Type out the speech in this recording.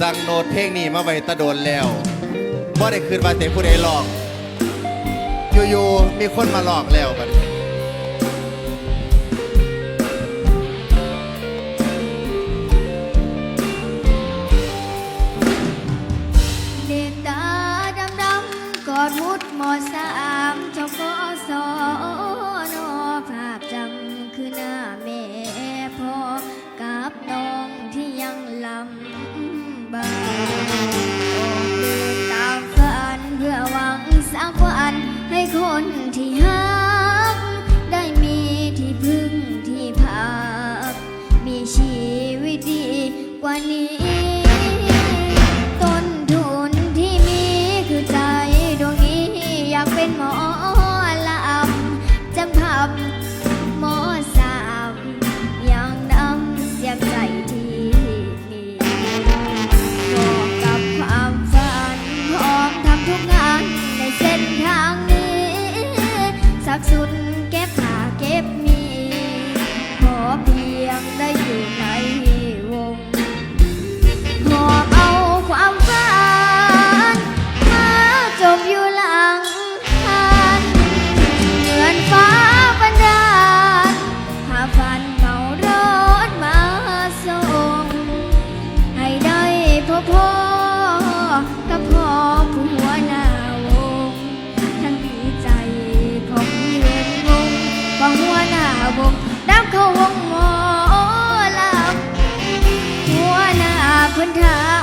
สั่งโน้ตเพลงนี้มาไว้ตะโดนแล้วบ่ได้คืนว่าเสีผู้ใดหลอก อยู่ๆมีคนมาหลอกแล้วบัดเด็กตาดำๆกอดมุดหมอสามเจ้าก็ สักวันให้คนที่หัก ได้มีที่พึ่งที่พัก มีชีวิตดีกว่านี้ คนทาง